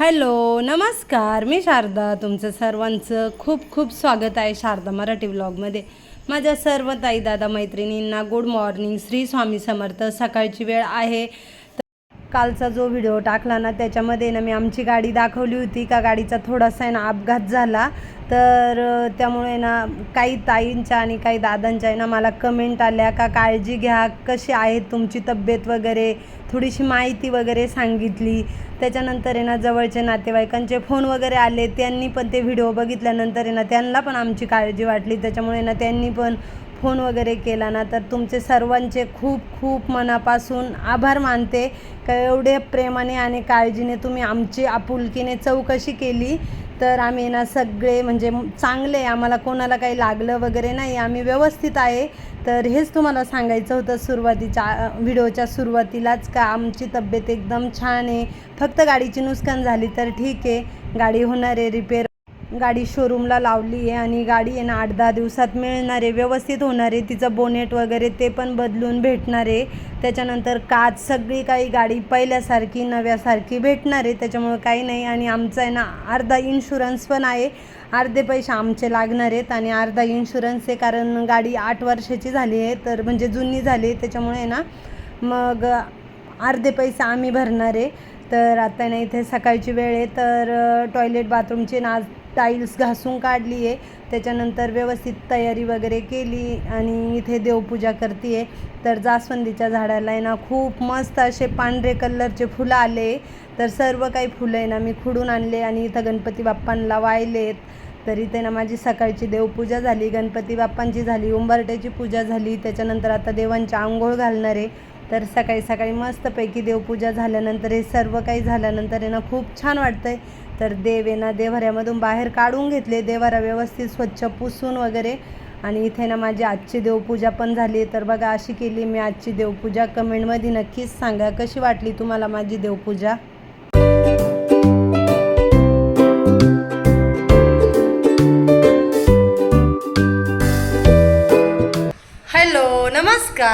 Hello नमस्कार. मी शारदा तुमचं सर्वांचं खूप खूप स्वागत आहे शारदा मराठी व्लॉगमध्ये माझ्या सर्व ताई दादा मैत्रिणींना गुड मॉर्निंग श्री स्वामी समर्थ. सकाळची वेळ आहे. कालचा जो व्हिडिओ टाकला ना त्याच्यामध्ये ना मी आमची गाडी दाखवली होती. का गाडीचा थोडासा आहे ना अपघात झाला. तर त्यामुळे ना काही ताईंच्या आणि काही दादांच्या आहे ना मला कमेंट आल्या का काळजी घ्या? कशी आहे तुमची तब्येत वगैरे? थोडीशी माहिती वगैरे सांगितली. त्याच्यानंतर आहे ना जवळचे नातेवाईकांचे फोन वगैरे आले. त्यांनी पण ते व्हिडिओ बघितल्यानंतर आहे ना त्यांना पण आमची काळजी वाटली. त्याच्यामुळे ना त्यांनी पण फोन वगैरे केला ना. तर तुमचे सर्वांचे खूप खूप मनापासून आभार मानते. का एवढे प्रेमाने आणि काळजीने तुम्ही आमची आपुलकीने चौकशी केली. तर आम्ही ना सगळे म्हणजे चांगले आम्हाला कोणाला काही लागलं वगैरे नाही आम्ही व्यवस्थित आहे. तर हेच तुम्हाला सांगायचं होतं सुरुवातीच्या व्हिडिओच्या सुरुवातीलाच का आमची तब्येत एकदम छान आहे. फक्त गाडीची नुकसान झाली तर ठीक आहे. गाडी होणार आहे रिपेअर गाडी शोरूमला लावली आहे आणि गाडी आहे ना आठ दहा दिवसात मिळणार आहे. व्यवस्थित होणार आहे. तिचं बोनेट वगैरे ते पण बदलून भेटणार आहे. त्याच्यानंतर काच सगळी काही गाडी पहिल्यासारखी नव्यासारखी भेटणार आहे. त्याच्यामुळं काही नाही. आणि आमचा आहे ना अर्धा इन्शुरन्स पण आहे. अर्धे पैसे आमचे लागणार आहेत. आणि अर्धा इन्शुरन्स आहे कारण गाडी आठ वर्षाची झाली आहे. तर म्हणजे जुनी झाली आहे. त्याच्यामुळे आहे ना मग अर्धे पैसे आम्ही भरणार आहे. तर आता ना इथे सकाळची वेळ आहे. तर टॉयलेट बाथरूमची ना टाईल्स घासून काढली आहे त्याच्यानंतर व्यवस्थित तयारी वगैरे केली आणि इथे देवपूजा करते आहे तर जास्वंदीच्या झाडाला आहे ना खूप मस्त असे पांढरे कलरचे फुलं आले. तर सर्व काही फुलं आहे ना मी खुडून आणले आणि इथं गणपती बाप्पांना वाहिलेत. तर इथे ना माझी सकाळची देवपूजा झाली गणपती बाप्पांची झाली उंबरट्याची पूजा झाली. त्याच्यानंतर आता देवांची आंघोळ घालणार आहे. तर सकाळी सकाळी मस्तपैकी देवपूजा झाल्यानंतर हे सर्व काही झाल्यानंतर आहे ना खूप छान वाटतंय. तर देव आहे ना बाहेर काढून घेतले. देवारा व्यवस्थित स्वच्छ पुसून वगैरे. आणि इथे ना माझी आजची देवपूजा पण झाली. तर बघा अशी केली मी आजची देवपूजा. कमेंटमध्ये नक्कीच सांगा. कशी वाटली तुम्हाला माझी देवपूजा?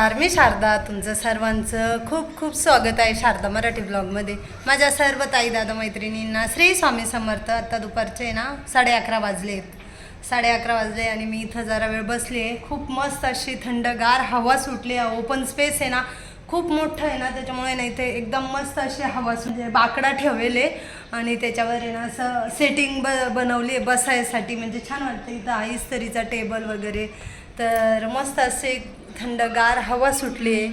नमस्कार मी शारदा. तुमचं सर्वांचं खूप खूप स्वागत आहे शारदा मराठी ब्लॉगमध्ये. माझ्या सर्व ताई दादा मैत्रिणींना श्री स्वामी समर्थ. आत्ता दुपारचे ना साडे अकरा वाजले आहेत. साडे अकरा वाजले आणि मी इथं जरा वेळ बसली आहे. खूप मस्त अशी थंडगार हवा सुटली आहे. ओपन स्पेस आहे ना खूप मोठं आहे ना त्याच्यामुळे ना इथे एकदम मस्त अशी हवा सुटली बाकडा ठेवलेले आणि त्याच्यावर आहे ना असं सेटिंग ब बनवली आहे बसायसाठी. म्हणजे छान वाटतं इथं आईस्तरीचा टेबल वगैरे. तर मस्त असे थंडगार हवा सुटली. आहे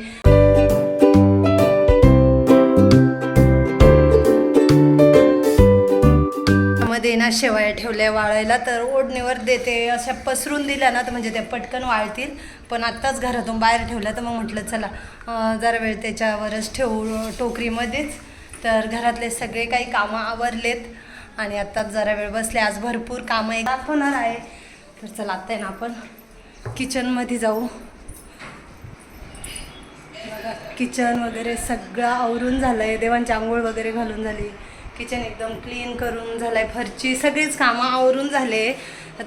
मध्ये ना शेवया ठेवल्या वाळायला तर ओढणीवर देते अशा पसरून दिल्या ना तर म्हणजे त्या पटकन वाळतील. पण आत्ताच घरातून बाहेर ठेवल्या तर मग म्हटलं चला जरा वेळ त्याच्यावरच ठेवू टोकरीमध्येच. तर घरातले सगळे काही कामं आवरलेत आणि आत्ताच जरा वेळ बसले. आज भरपूर कामं एक दाखवणार आहे. तर चला आत्ता आहे ना आपण किचनमध्ये जाऊ. किचन वगैरे सगळं आवरून झालं आहे देवांची आंघोळ वगैरे घालून झाली. किचन एकदम क्लीन करून झालं आहे फरची सगळीच कामं आवरून झाले.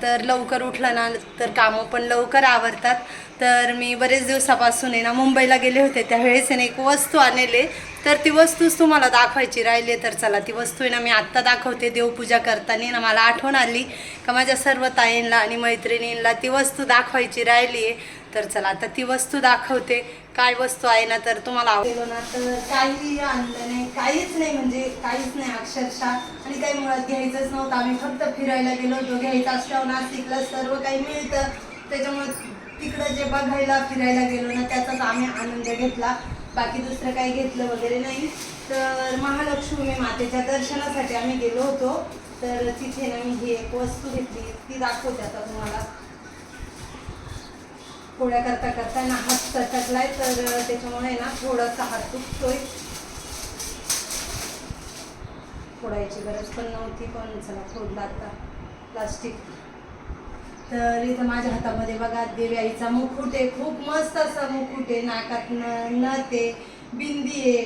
तर लवकर उठलं ना तर कामं पण लवकर आवरतात. तर मी बरेच दिवसापासून आहे ना मुंबईला गेले होते. त्यावेळेस आहे ना एक वस्तू आणले. तर ती वस्तूच तुम्हाला दाखवायची राहिली तर चला. ती वस्तू आहे ना मी आत्ता दाखवते. देवपूजा करताना ना मला आठवण आली का माझ्या सर्व ताईंना आणि मैत्रिणींना ती वस्तू दाखवायची राहिली आहे. तर चला आता ती वस्तू दाखवते. काय वस्तू आहे ना तर तुम्हाला आवडेल ना तर काही आणलं नाही काहीच नाही म्हणजे काहीच नाही अक्षरशः. आणि काही मुळात घ्यायचंच नव्हतं. आम्ही फक्त फिरायला गेलो होतो घ्यायचं असल्यावर नाशिकला सर्व काही मिळतं. त्याच्यामुळे तिकडं जे बघायला फिरायला गेलो ना त्याचाच आम्ही आनंद घेतला. बाकी दुसरं काही घेतलं वगैरे नाही. तर महालक्ष्मी मातेच्या दर्शनासाठी आम्ही गेलो होतो. तर तिथे ना मी ही एक वस्तू घेतली ती दाखवते आता तुम्हाला. पोळ्या करता करता ना हात सटकलाय तर त्याच्यामुळे ना थोडासा हात दुखतोय फोडायची गरज पण नव्हती पण चला फोडला आता प्लास्टिक तर इथं माझ्या हातामध्ये बघा देवी आईचा मुकुट आहे खूप मस्त असा मुकुट आहे नाकात न नथ आहे बिंदी आहे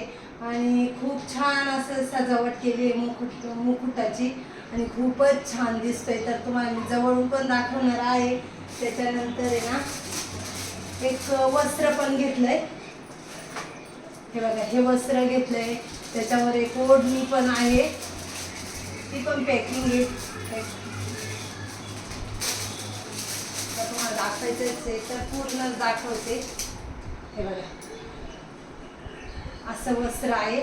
आणि खूप छान असं सजावट केली आहे मुकुट मुकुटाची आणि खूपच छान दिसतोय. तर तुम्हाला मी जवळून पण दाखवणार आहे. त्याच्यानंतर आहे ना एक वस्त्र पण घेतलंय. हे बघा हे वस्त्र घेतलंय. त्याच्यावर एक ओढणी पण आहे. ती पण पॅकिंग आहे. तुम्हाला दाखवायचंच आहे तर पूर्ण दाखवते. हे बघा. असं वस्त्र आहे.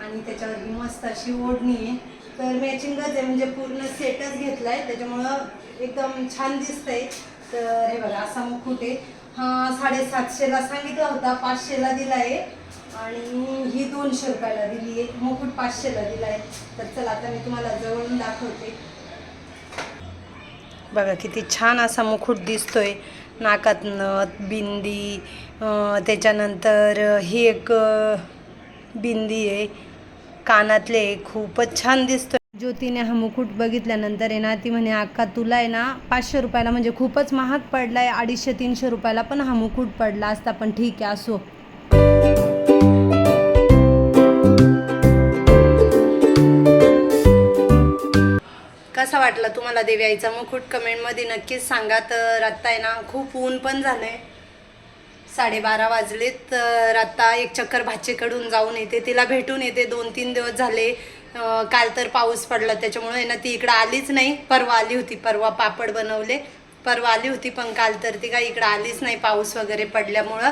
आणि त्याच्यावर ही मस्त अशी ओढणी आहे. तर मॅचिंगच आहे म्हणजे पूर्ण सेटच घेतलाय. त्याच्यामुळं एकदम छान दिसतंय. तर हे बघा असा मुखुट आहे. हा साडेसातशेला सांगितला होता पाचशेला दिला आहे आणि ही दोनशे रुपयाला दिली आहे. मुकुट पाचशेला दिला आहे तर चला आता मी तुम्हाला जवळून दाखवते. बघा किती छान असा मुकुट दिसतोय. नाकात नथ बिंदी त्याच्यानंतर ही एक बिंदी आहे. कानातले आहे. खूपच छान दिसतोय. ज्योतीने हा मुकुट बघितल्यानंतर आहे ना ती म्हणे अक्का तुला आहे ना पाचशे रुपयाला म्हणजे खूपच महाग पडलाय अडीचशे तीनशे रुपयाला पण हा मुकुट पडला असता पण ठीक आहे असो. कसा वाटला तुम्हाला देवी आईचा मुकुट? कमेंटमध्ये नक्कीच सांगा. तर आत्ता आहे ना खूप ऊन पण झालंय. साडेबारा वाजलेत. तर आता एक चक्कर भाचेकडून जाऊन येते. तिला भेटून येते. दोन तीन दिवस झाले. काल तर पाऊस पडला त्याच्यामुळे ना ती इकडं आलीच नाही. परवा आली होती परवा पापड बनवले. परवा आली होती पण काल तर ती काय इकडं आलीच नाही पाऊस वगैरे पडल्यामुळं.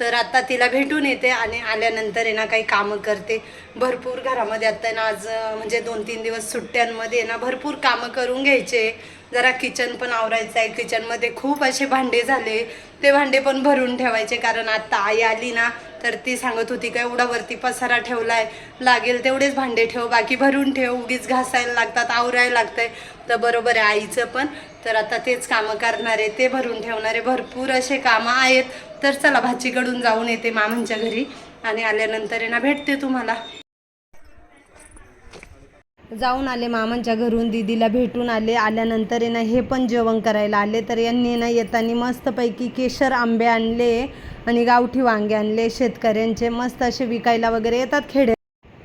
तर आता तिला भेटून येते आणि आल्यानंतर आहे ना काही कामं करते. भरपूर घरामध्ये आता आहे ना आज म्हणजे दोन तीन दिवस सुट्ट्यांमध्ये आहे ना भरपूर कामं करून घ्यायचे. जरा किचन पण आवरायचं आहे. किचनमध्ये खूप असे भांडे झाले. ते भांडे पण भरून ठेवायचे कारण आता आई आली ना तर ती सांगत होती का एवढा वरती पसारा ठेवलाय लागेल तेवढेच भांडे ठेव बाकी भरून ठेव उगीच घासायला लागतात आवरायला लागतंय. तर बरोबर आहे आईचं पण. तर आता तेच कामं करणारे ते भरून ठेवणारे भरपूर असे कामं आहेत. तर चला भाचीकडून जाऊन येते मामांच्या घरी. आणि आल्यानंतर आहे ना भेटते तुम्हाला. जाऊन आले मामांच्या घरून दीदीला भेटून आले. आल्यानंतर आहे ना हे पण जेवण करायला आले. तर यांनी ना येताना मस्तपैकी केशर आंबे आणले. आणि गावठी वांगे आणले शेतकऱ्यांचे मस्त असे विकायला वगैरे येतात खेडे.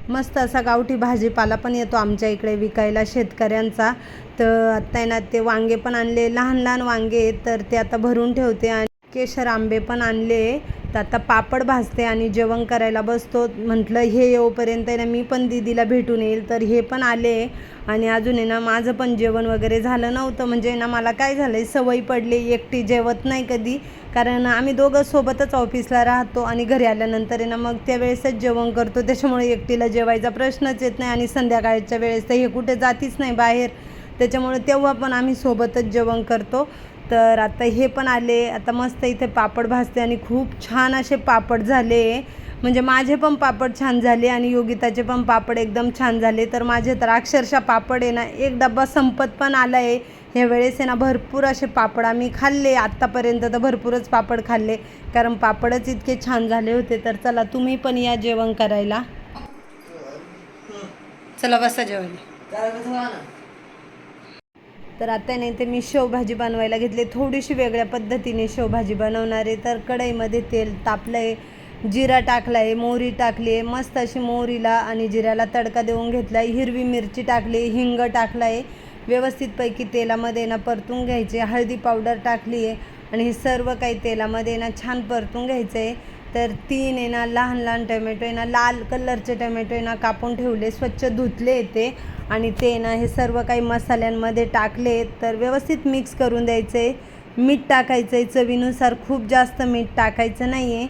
मस्त असा गावठी भाजीपाला पण येतो आमच्या इकडे विकायला शेतकऱ्यांचा. तर आता आहे ना ते वांगे पण आणले लहान लहान वांगे तर ते आता भरून ठेवते. आणि केशर आंबे पण आणले. तर आता पापड भाजते आणि जेवण करायला बसतो. म्हटलं हे येऊपर्यंत आहे ना मी पण दीदीला भेटून येईल. तर हे पण आले आणि अजून आहे ना माझं पण जेवण वगैरे झालं नव्हतं. म्हणजे ना मला काय झालं आहे सवय पडली एकटी जेवत नाही कधी. कारण आम्ही दोघं सोबतच ऑफिसला राहतो आणि घरी आल्यानंतर आहे ना मग त्यावेळेसच जेवण करतो. त्याच्यामुळे एकटीला जेवायचा प्रश्नच येत नाही आणि संध्याकाळच्या वेळेस तर हे कुठे जातीच नाही बाहेर. त्याच्यामुळे तेव्हा पण आम्ही सोबतच जेवण करतो. तर आता हे पण आले. आता मस्त इथे पापड भाजते आणि खूप छान असे पापड झाले. म्हणजे माझे पण पापड छान झाले आणि योगिताचे पण पापड एकदम छान झाले. तर माझे तर अक्षरशः पापड आहे ना एक डब्बा संपत पण आला आहे ह्या वेळेस आहे ना भरपूर असे पापड आम्ही खाल्ले. आत्तापर्यंत तर भरपूरच पापड खाल्ले. कारण पापडच इतके छान झाले होते. तर चला तुम्ही पण या जेवण करायला. चला बसा जेवायला. तर आता नाही ते मी शेवभाजी बनवायला घेतली. थोडीशी वेगळ्या पद्धतीने शेवभाजी बनवणार आहे. तर कढईमध्ये तेल तापलं आहे जिरा टाकला आहे मोहरी टाकली आहे मस्त अशी मोहरीला आणि जिऱ्याला तडका देऊन घेतला आहे हिरवी मिरची टाकली हिंग टाकला आहे व्यवस्थितपैकी तेलामध्ये ना परतून घ्यायचे. हळदी पावडर टाकली आहे आणि हे सर्व काही तेलामध्ये ना छान परतून घ्यायचं आहे तर तीन आहे ना लहान लहान टोमॅटो आहे ना लाल कलरचे टोमॅटो आहे ना कापून ठेवले. स्वच्छ धुतले येते आणि ते ना हे सर्व काही मसाल्यांमध्ये टाकले तर व्यवस्थित मिक्स करून द्यायचे. मीठ टाकायचं आहे चवीनुसार खूप जास्त मीठ टाकायचं नाही आहे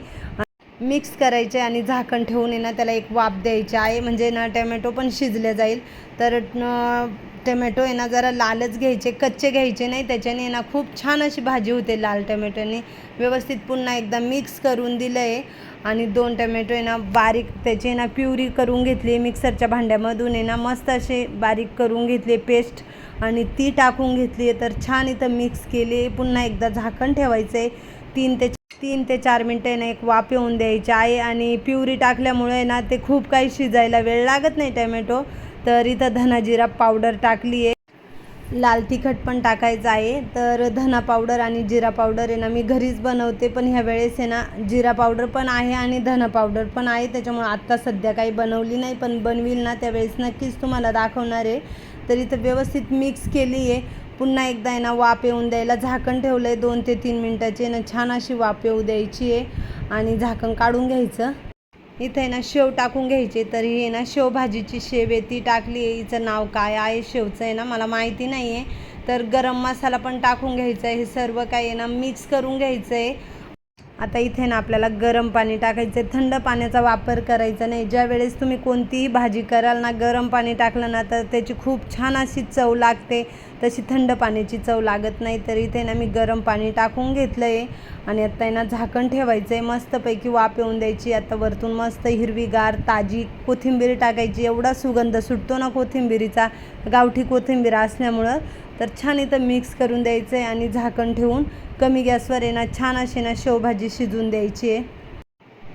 मिक्स करायचे आणि झाकण ठेवून आहे ना त्याला एक वाफ द्यायची आहे. म्हणजे ना टोमॅटो पण शिजले जाईल. तर टमॅटो टोमॅटो आहे ना जरा लालच घ्यायचे कच्चे घ्यायचे नाही. त्याच्याने ना खूप छान अशी भाजी होते लाल टोमॅटोने. व्यवस्थित पुन्हा एकदा मिक्स करून दिलं आहे आणि दोन टोमॅटो आहे ना बारीक त्याची ना प्युरी करून घेतली मिक्सरच्या भांड्यामधून. आहे ना मस्त असे बारीक करून घेतले पेस्ट. आणि ती टाकून घेतली आहे. तर छान इथं मिक्स केली पुन्हा एकदा झाकण ठेवायचं आहे तीन ते तीन ते चार मिनटं ना एक वाफ येऊन द्यायची. आहे आणि प्युरी टाकल्यामुळे ना ते खूप काही शिजायला वेळ लागत नाही टोमॅटो. तर इथं धना जिरा पावडर टाकली आहे लाल तिखट पण टाकायचं आहे. तर धना पावडर आणि जिरा पावडर आहे ना मी घरीच बनवते पण ह्या वेळेस आहे ना जिरा पावडर पण आहे आणि धना पावडर पण आहे. त्याच्यामुळे आत्ता सध्या काही बनवली नाही पण बनवील ना त्यावेळेस नक्कीच तुम्हाला दाखवणार आहे. तर इथं व्यवस्थित मिक्स केली आहे पुन्हा एकदा आहे ना वाफ येऊन द्यायला झाकण ठेवलं आहे दोन ते तीन मिनटाची. आहे ना छान अशी वाफ येऊ द्यायची आहे आणि झाकण काढून घ्यायचं. इथे आहे ना शेव टाकून घ्यायची. तर ही आहे ना शेवभाजीची शेव आहे ती टाकली आहे. हिचं नाव काय आहे शेवचं आहे ना मला माहिती नाही आहे तर गरम मसाला पण टाकून घ्यायचा आहे. हे सर्व काय आहे ना मिक्स करून घ्यायचं आहे. आता इथे ना आपल्याला गरम पाणी टाकायचं आहे. थंड पाण्याचा वापर करायचा नाही. ज्या वेळेस तुम्ही कोणतीही भाजी कराल ना गरम पाणी टाकलं ना तर त्याची खूप छान अशी चव लागते. तशी थंड पाण्याची चव लागत नाही तर इथे ना मी गरम पाणी टाकून घेतलं आहे आणि आता यांना ना झाकण ठेवायचं आहे मस्तपैकी वाफ येऊन द्यायची. आता वरतून मस्त हिरवीगार ताजी कोथिंबीर टाकायची. एवढा सुगंध सुटतो ना कोथिंबिरीचा. गावठी कोथिंबीर असल्यामुळं. तर छान इथं मिक्स करून द्यायचं आहे आणि झाकण ठेवून कमी गॅसवर आहे ना छान अशी ना शेवभाजी शिजून द्यायची आहे.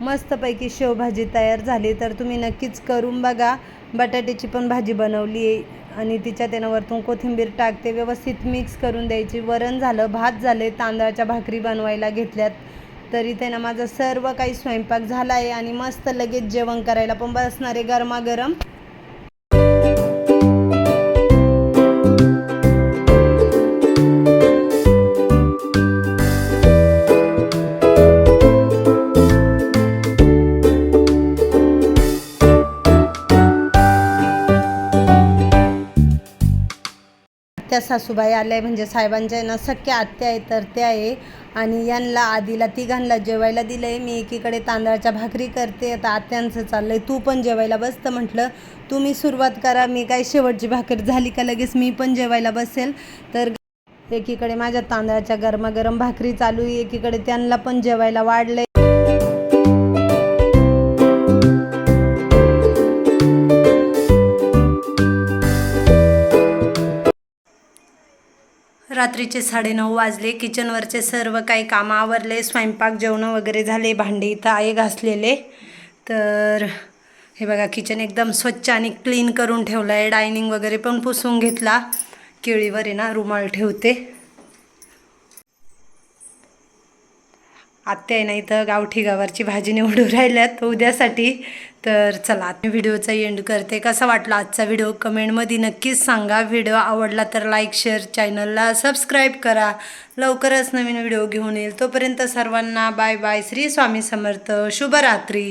मस्तपैकी शेवभाजी तयार झाली. तर तुम्ही नक्कीच करून बघा. बटाट्याची पण भाजी बनवली आहे. आणि तिच्यात त्यानं वरतून कोथिंबीर टाकते. व्यवस्थित मिक्स करून द्यायची. वरण झालं भात झाले तांदळाच्या भाकरी बनवायला घेतल्यात. तरी त्यानं माझा सर्व काही स्वयंपाक झाला आहे आणि मस्त लगेच जेवण करायला पण बसणार आहे गरमागरम. सासूबाई आल्या म्हणजे साहेबांच्या ना सख्या आत्या आहे तर त्या आहे. आणि यांना आधीला तिघांना जेवायला दिलं आहे मी एकीकडे तांदळाच्या भाकरी करते. आता आत्यांचं चाललं आहे तू पण जेवायला बसतं म्हटलं तुम्ही सुरुवात करा. मी काय शेवटची भाकरी झाली का लगेच मी पण जेवायला बसेल. तर एकीकडे माझ्या तांदळाच्या गरमागरम भाकरी चालू आहे. एकीकडे त्यांना पण जेवायला वाढलंय. रात्रीचे साडेनऊ वाजले. किचनवरचे सर्व काही कामं आवरले. स्वयंपाक जेवणं वगैरे झाले. भांडे इथं आहे घासलेले. तर हे बघा किचन एकदम स्वच्छ आणि क्लीन करून ठेवलं आहे डायनिंग वगैरे पण पुसून घेतला. केळीवर आहे ना रुमाल ठेवते. आत्या आहे ना इथं गावठी गावाची भाजी निवडून राहिल्यात उद्यासाठी तर चला मी व्हिडिओचा एंड करते. कसा वाटला आजचा व्हिडिओ? कमेंटमध्ये नक्कीच सांगा. व्हिडिओ आवडला तर लाईक शेअर चॅनलला सबस्क्राईब करा. लवकरच नवीन व्हिडिओ घेऊन येईल. तोपर्यंत सर्वांना बाय बाय श्री स्वामी समर्थ. शुभरात्री.